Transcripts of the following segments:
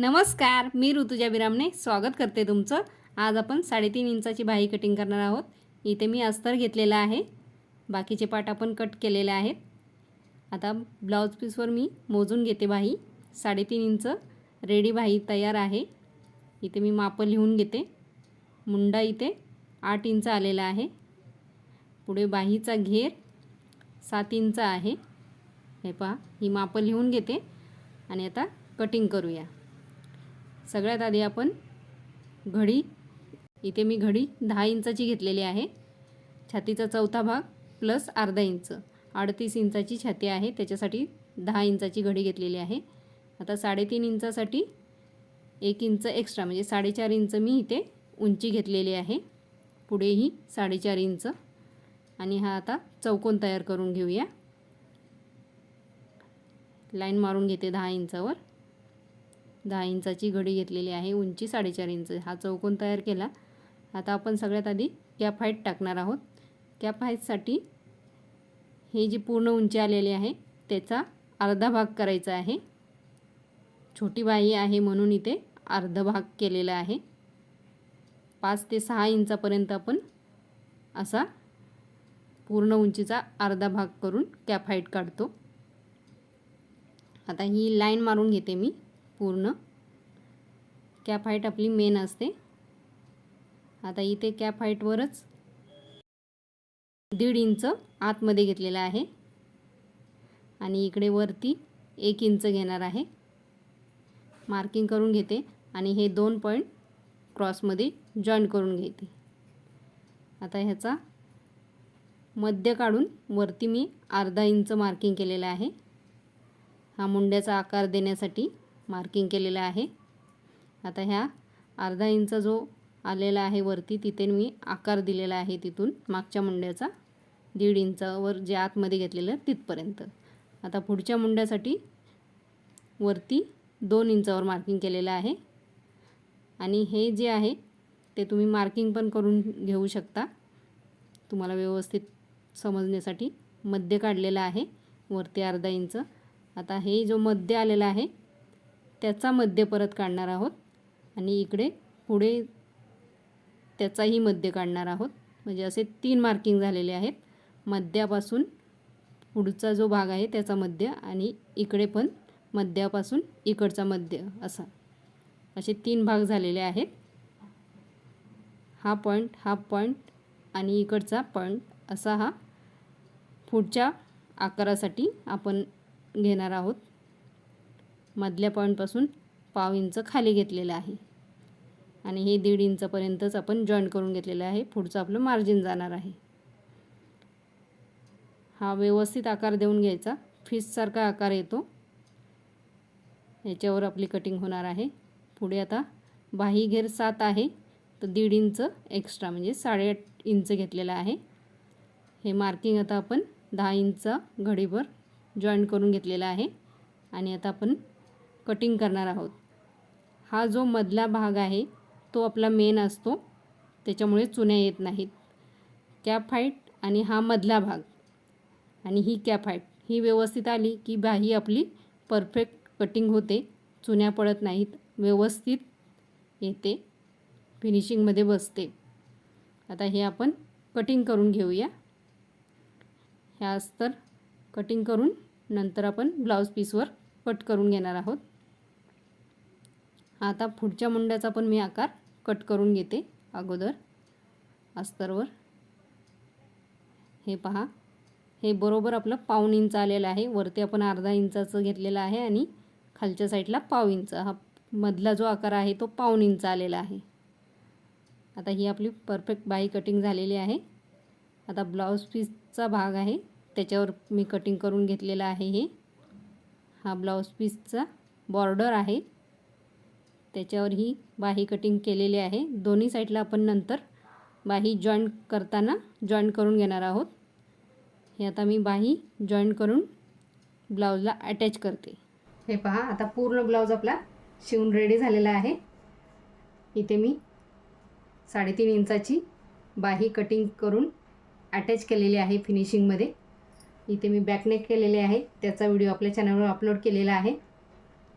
नमस्कार मी ऋतुजा बिरामने स्वागत करते तुमचं. आज आपण साडेतीन इंचाची बाही कटिंग करणार आहोत. इथे मी अस्तर घेतलेला आहे. बाकीचे पाट आपण कट केलेले आहेत. आता ब्लाऊज पीसवर मी मोजून घेते बाही साडेतीन इंच रेडी बाही तयार आहे. इथे मी मापं लिहून घेते. मुंडा इथे आठ इंच आलेला आहे. पुढे बाहीचा घेर सात इंच आहे. हे पहा ही मापं लिहून घेते. आणि आता कटिंग करूया. सगळ्यात आधी आपण घडी इथे मी घडी दहा इंचाची घेतलेली आहे. छातीचा चौथा भाग प्लस अर्धा इंच. अडतीस इंचाची छाती आहे त्याच्यासाठी दहा इंचाची घडी घेतलेली आहे. आता साडेतीन इंचासाठी एक इंच एक्स्ट्रा म्हणजे साडेचार इंच मी इथे उंची घेतलेली आहे. पुढेही साडेचार इंच. आणि हा आता चौकोन तयार करून घेऊया. लाईन मारून घेते दहा इंचावर. दहा इंचाची घडी घेतलेली आहे उंची साडेचार इंच. हा चौकोन तयार केला. आता आपण सगळ्यात आधी कॅप हाईट टाकणार आहोत. कॅप हाईटसाठी ही जी पूर्ण उंची आलेली आहे त्याचा अर्धा भाग करायचा आहे. छोटी बाई आहे म्हणून इथे अर्धा भाग केलेला आहे. पाच ते सहा इंचापर्यंत आपण असा पूर्ण उंचीचा अर्धा भाग करून कॅप हाईट काढतो. आता ही लाईन मारून घेते मी. पूर्ण. कॅप हाईट आपली मेन असते. आता इथे कॅप हाईटवरच दीड इंच आतमध्ये घेतलेलं आहे. आणि इकडे वरती एक इंच घेणार आहे. मार्किंग करून घेते आणि हे दोन पॉईंट क्रॉसमध्ये जॉईन करून घेते. आता ह्याचा मध्य काढून वरती मी अर्धा इंच मार्किंग केलेलं आहे. हा मुंड्याचा आकार देण्यासाठी मार्किंग केलेलं आहे. आता ह्या अर्धा इंच जो आलेला आहे वरती तिथे मी आकार दिलेला आहे तिथून मागच्या मुंड्याचा. दीड इंचावर जे आतमध्ये घेतलेलं तिथपर्यंत. आता पुढच्या मुंड्यासाठी वरती दोन इंचावर मार्किंग केलेलं आहे. आणि हे जे आहे ते तुम्ही मार्किंग पण करून घेऊ शकता. तुम्हाला व्यवस्थित समजण्यासाठी मध्य काढलेलं आहे वरती अर्धा इंच आता हे जो मध्य आलेला आहे त्याचा मध्य परत काढणार आहोत. आणि इकडे पुढे त्याचाही मध्य काढणार आहोत. म्हणजे असे तीन मार्किंग झालेले आहेत. मध्यापासून पुढचा जो भाग आहे त्याचा मध्य आणि इकडे पण मध्यापासून इकडचा मध्य असा. असे तीन भाग झालेले आहेत. हा पॉईंट हा पॉईंट आणि इकडचा पॉईंट असा हा पुढच्या आकारासाठी आपण घेणार आहोत. मधल्या पॉईंटपासून पाव इंच खाली घेतलेलं आहे. आणि हे दीड इंचपर्यंतच आपण जॉईंट करून घेतलेलं आहे. पुढचं आपलं मार्जिन जाणार आहे. हा व्यवस्थित आकार देऊन घ्यायचा. फिससारखा आकार येतो. याच्यावर आपली कटिंग होणार आहे. पुढे आता बाही घेर सात आहे. तर दीड इंच एक्स्ट्रा म्हणजे साडेआठ इंच घेतलेला आहे. हे मार्किंग आता आपण दहा इंच घडीभर जॉईंट करून घेतलेलं आहे. आणि आता आपण कटिंग करणार आहोत. हा जो मधला भाग आहे तो आपला मेन असतो. त्याच्यामुळे चुन्या येत नाहीत. कॅप हाईट आणि हा मधला भाग. आणि ही कॅप हाईट ही व्यवस्थित आली की बाही आपली परफेक्ट कटिंग होते. चुन्या पडत नाहीत. व्यवस्थित येते. फिनिशिंगमध्ये बसते. आता हे आपण कटिंग करून घेऊया. ह्या अस्तर कटिंग करून नंतर आपण ब्लाऊज पीसवर कट करून घेणार आहोत. आता पुढच्या मुंड्याचा पण मी आकार कट करून घेते अगोदर. अस्तरवर. हे पहा. हे बरोबर आपलं पाऊन इंच आलेलं आहे. वरती आपण अर्धा इंचाचं घेतलेलं आहे आणि खालच्या साईडला पाव इंच. हा मधला जो आकार आहे तो पाऊन इंच आलेला आहे. आता ही आपली परफेक्ट बाई कटिंग झालेली आहे. आता ब्लाऊज पीसचा भाग आहे. त्याच्यावर मी कटिंग करून घेतलेला आहे हे. हा ब्लाऊज पीसचा बॉर्डर आहे. त्याच्यावर ही बाही कटिंग केलेली आहे. दोन्ही साईडला आपण नंतर बाही जॉईन करताना जॉईन करून घेणार आहोत. हे आता मी बाही जॉईन करून ब्लाऊजला अटॅच करते. हे पहा आता पूर्ण ब्लाऊज आपला शिवून रेडी झालेला आहे. इथे मी साडेतीन इंचाची बाही कटिंग करून अटॅच केलेली आहे फिनिशिंगमध्ये इथे मी बॅकनेक केलेले आहे. त्याचा व्हिडिओ आपल्या चॅनलवर अपलोड केलेला आहे.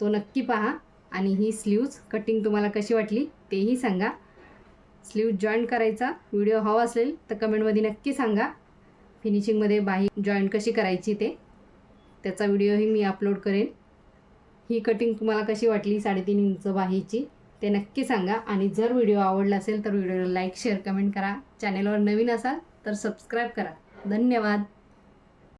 तो नक्की पहा. आणि ही स्लीव्ज कटिंग तुम्हाला कशी वाटली तेही सांगा. स्लीव जॉईन करायचा व्हिडिओ हवा असेल तर कमेंटमध्ये नक्की सांगा. फिनिशिंगमध्ये बाही जॉईन कशी करायची ते. त्याचा व्हिडिओही मी अपलोड करेन. ही कटिंग तुम्हाला कशी वाटली साडेतीन इंच बाहीची ते नक्की सांगा. आणि जर व्हिडिओ आवडला असेल तर व्हिडिओला लाईक शेअर कमेंट करा. चॅनेलवर नवीन असाल तर सबस्क्राईब करा. धन्यवाद.